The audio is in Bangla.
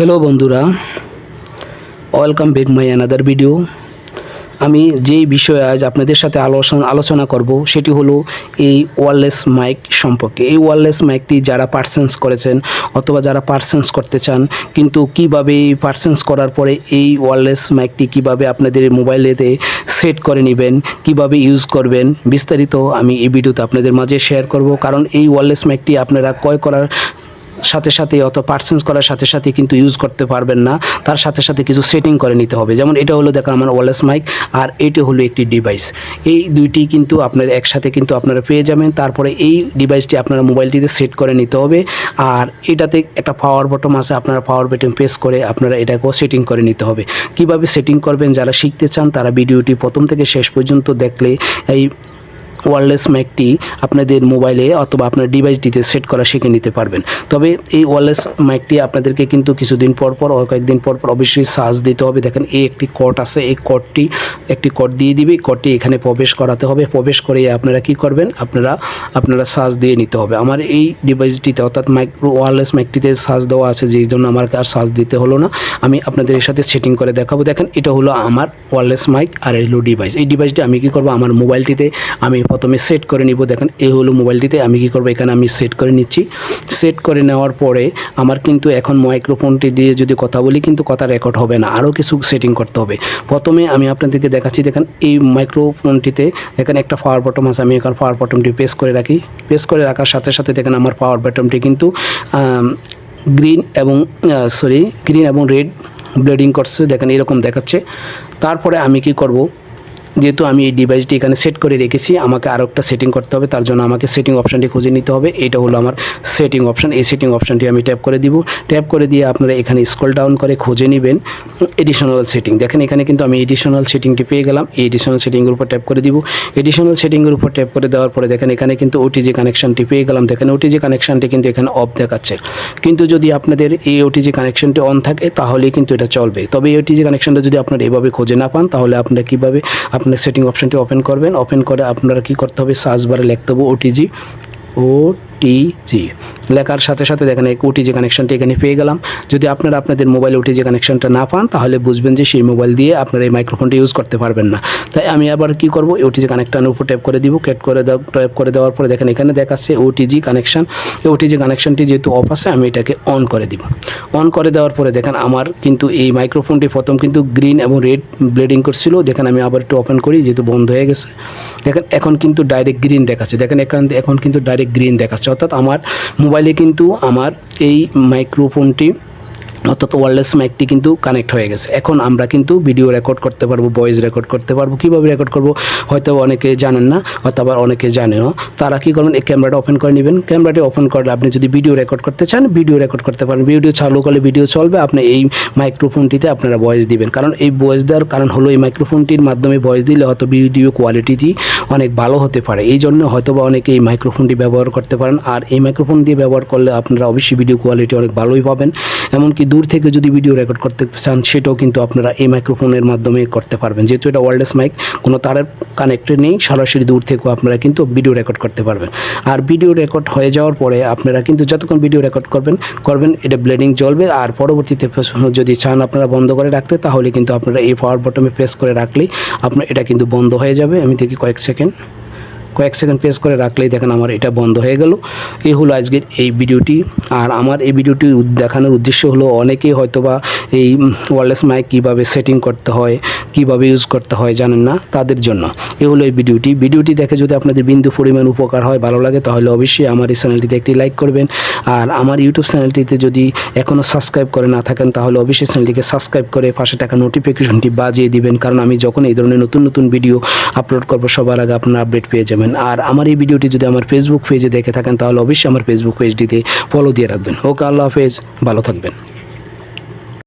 হ্যালো বন্ধুরা welcome back my another video আমি যেই বিষয়ে আজ আপনাদের সাথে আলোচনা আলোচনা করব, সেটি হলো এই ওয়ারলেস মাইক সম্পর্কে। এই ওয়ারলেস মাইকটি যারা পার্সেন্স করেছেন অথবা যারা পার্সেন্স করতে চান, কিন্তু কীভাবে পার্সেন্স করার পরে এই ওয়ারলেস মাইকটি কীভাবে আপনাদের মোবাইলেতে সেট করে নেবেন, কীভাবে ইউজ করবেন, বিস্তারিত আমি এই ভিডিওতে আপনাদের মাঝে শেয়ার করব। কারণ এই ওয়ারলেস মাইকটি আপনারা ক্রয় করার সাথে সাথে অত পার্সেন্স করার সাথে সাথে কিন্তু ইউজ করতে পারবেন না। তার সাথে সাথে কিছু সেটিং করে নিতে হবে। যেমন এটা হলো দেখেন আমার ওয়ারলেস মাইক আর এটি হলো একটি ডিভাইস এই দুইটি কিন্তু আপনার একসাথে কিন্তু আপনারা পেয়ে যাবেন। তারপরে এই ডিভাইসটি আপনারা মোবাইলটিতে সেট করে নিতে হবে। আর এটাতে একটা পাওয়ার বটম আছে, আপনারা পাওয়ার বটম প্রেস করে আপনারা এটাকেও সেটিং করে নিতে হবে। কীভাবে সেটিং করবেন, যারা শিখতে চান, তারা ভিডিওটি প্রথম থেকে শেষ পর্যন্ত দেখলে এই ওয়্যারলেস ম্যাকটি আপনাদের মোবাইলে অথবা আপনার ডিভাইসটিতে সেট করা শিখে নিতে পারবেন। তবে এই ওয়ারলেস ম্যাকটি আপনাদেরকে কিন্তু কিছুদিন পর পর কয়েকদিন পর পর অবশ্যই চার্জ দিতে হবে। দেখেন এই একটি কট আছে, এই কটটি একটি কট দিয়ে দিবে কটটি এখানে প্রবেশ করাতে হবে। প্রবেশ করে আপনারা কি করবেন? আপনারা আপনারা চার্জ দিয়ে নিতে হবে। আমার এই ডিভাইসটিতে অর্থাৎ মাইক্রো ওয়ারলেস ম্যাকটিতে চার্জ দেওয়া আছে, যেই জন্য আমার আর চার্জ দিতে হলো না। আমি আপনাদের এর সাথে সেটিং করে দেখাবো। দেখেন, এটা হলো আমার ওয়্যারলেস মাইক আর এই হলো ডিভাইস। এই ডিভাইসটি আমি কি করব? আমার মোবাইলটিতে আমি প্রথমে সেট করে নিব। দেখেন এই হলো মোবাইলটিতে আমি কি করব? এখানে আমি সেট করে নিচ্ছি। সেট করে নেওয়ার পরে আমার কিন্তু এখন মাইক্রোফোনটি দিয়ে যদি কথা বলি, কিন্তু কথা রেকর্ড হবে না। আরও কিছু সেটিং করতে হবে। প্রথমে আমি আপনাদেরকে দেখাচ্ছি, দেখেন, এই মাইক্রোফোনটিতে দেখেন, একটা পাওয়ার বটম আছে। আমি এখানে পাওয়ার বটমটি প্রেস করে রাখি। প্রেস করে রাখার সাথে সাথে, দেখেন, আমার পাওয়ার বটমটি কিন্তু গ্রিন এবং সরি গ্রিন এবং রেড ব্লেডিং করছে। দেখেন, এরকম দেখাচ্ছে। তারপরে আমি কি করব? যেহেতু আমি এই ডিভাইসটি এখানে সেট করে রেখেছি, আমাকে আরও একটা সেটিং করতে হবে, তার জন্য আমাকে সেটিং অপশানটি খুঁজে নিতে হবে। এটা হলো আমার সেটিং অপশান এই সেটিং অপশানটি আমি ট্যাপ করে দিব। ট্যাপ করে দিয়ে আপনারা এখানে স্ক্রল ডাউন করে খুঁজে নেবেন এডিশনাল সেটিং দেখেন এখানে কিন্তু আমি এডিশনাল সেটিংটি পেয়ে গেলাম। এই এডিশনাল সেটিংয়ের উপর ট্যাপ করে দিব। এডিশনাল সেটিংয়ের উপর ট্যাপ করে দেওয়ার পরে দেখেন এখানে কিন্তু ওটিজি কানেকশানটি পেয়ে গেলাম। দেখেন ওটিজি কানেকশানটি কিন্তু এখানে অফ দেখাচ্ছে। কিন্তু যদি আপনাদের এই ওটিজি কানেকশানটি অন থাকে তাহলে কিন্তু এটা চলবে। তবে এই ওটিজি কানেকশানটা যদি আপনারা এভাবে খুঁজে না পান, তাহলে আপনারা কীভাবে আপনার সেটিং অপশানটি ওপেন করবেন। ওপেন করে আপনারা কি করতে হবে? সার্চ বারে লিখতে হবে ওটিজি ও ওটিজি লেখার সাথে সাথে দেখেন এই ওটিজি কানেকশনটি এখানে পেয়ে গেলাম। যদি আপনারা আপনাদের মোবাইল ওটিজি কানেকশনটা না পান, তাহলে বুঝবেন যে সেই মোবাইল দিয়ে আপনারা এই মাইক্রোফোনটা ইউজ করতে পারবেন না। তাই আমি আবার কি করব? ওটিজি কানেকশনের উপর ট্যাপ করে দিব। ক্যাট করে দাও, ট্যাপ করে দেওয়ার পরে দেখেন এখানে দেখাচ্ছে ওটিজি কানেকশন। এই ওটিজি কানেকশনটি যেহেতু অফ আছে, আমি এটাকে অন করে দিব। অন করে দেওয়ার পরে দেখেন আমার কিন্তু এই মাইক্রোফোনটি প্রথম কিন্তু গ্রিন এবং রেড ব্লেডিং করছিল। দেখেন আমি আবার একটু ওপেন করি, যেহেতু বন্ধ হয়ে গেছে। দেখেন এখন কিন্তু ডাইরেক্ট গ্রিন দেখাচ্ছে। দেখেন এখান, এখন কিন্তু ডাইরেক্ট গ্রিন দেখাচ্ছে। অর্থাৎ আমার মোবাইলে কিন্তু আমার এই মাইক্রোফোনটি অর্থাৎ ওয়ারলেস মাইকটি কিন্তু কানেক্ট হয়ে গেছে। এখন আমরা কিন্তু ভিডিও রেকর্ড করতে পারব ভয়েস রেকর্ড করতে পারব। কীভাবে রেকর্ড করব, হয়তো অনেকে জানেন না, হয়তো আবার অনেকে জানেনও। তারা কী করবেন, এই ক্যামেরাটা ওপেন করে নেবেন। ক্যামেরাটি ওপেন করলে আপনি যদি ভিডিও রেকর্ড করতে চান ভিডিও রেকর্ড করতে পারেন। ভিডিও চালু করলে ভিডিও চলবে। আপনি এই মাইক্রোফোনটিতে আপনারা ভয়েস দিবেন। কারণ এই ভয়েস দেওয়ার কারণ হলো এই মাইক্রোফোনটির মাধ্যমে ভয়েস দিলে হয়তো ভিডিও কোয়ালিটিটি অনেক ভালো হতে পারে। এই জন্য হয়তো বা অনেকে এই মাইক্রোফোনটি ব্যবহার করতে পারেন। আর এই মাইক্রোফোন দিয়ে ব্যবহার করলে আপনারা অবশ্যই ভিডিও কোয়ালিটি অনেক ভালোই পাবেন। এমনকি দূর থেকে যদি ভিডিও রেকর্ড করতে চান, সেটাও কিন্তু আপনারা এই মাইক্রোফোনের মাধ্যমে করতে পারবেন। যেহেতু এটা ওয়ারলেস মাইক কোনো তারের কানেক্টেড নেই, সরাসরি দূর থেকেও আপনারা কিন্তু ভিডিও রেকর্ড করতে পারবেন। আর ভিডিও রেকর্ড হয়ে যাওয়ার পরে আপনারা কিন্তু যতক্ষণ ভিডিও রেকর্ড করবেন করবেন, এটা ব্লেডিং চলবে আর পরবর্তীতে যদি চান আপনারা বন্ধ করে রাখতে, তাহলে কিন্তু আপনারা এই পাওয়ার বটমে প্রেস করে রাখলেই আপনার এটা কিন্তু বন্ধ হয়ে যাবে। আমি দেখি কয়েক সেকেন্ড কয়েক সেকেন্ড প্রেস করে রাখলেই দেখেন আমার এটা বন্ধ হয়ে গেল। এই হলো আজকের এই ভিডিওটি। আর আমার এই ভিডিওটি দেখানোর উদ্দেশ্য হলো অনেকেই হয়তোবা এই ওয়ারলেস মাইক কীভাবে সেটিং করতে হয়, কীভাবে ইউজ করতে হয় জানেন না, তাদের জন্য। এই হলো এই ভিডিওটি। ভিডিওটি দেখে যদি আপনাদের বিন্দু পরিমাণ উপকার হয়, ভালো লাগে, তাহলে অবশ্যই আমার এই চ্যানেলটিতে একটি লাইক করবেন। আর আমার ইউটিউব চ্যানেলটিতে যদি এখনও সাবস্ক্রাইব করে না থাকেন, তাহলে অবশ্যই চ্যানেলটিকে সাবস্ক্রাইব করে পাশে টাকা নোটিফিকেশনটি বাজিয়ে দিবেন। কারণ আমি যখন এই ধরনের নতুন নতুন ভিডিও আপলোড করব, সবার আগে আপনার আপডেট পেয়ে যাবেন আর আমার এই ভিডিওটি যদি আমার ফেসবুক পেজে দেখে থাকেন, তাহলে অবশ্যই আমার ফেসবুক পেজটিতে ফলো দিয়ে রাখবেন। ওকে, আল্লাহ হাফেজ। ভালো থাকবেন।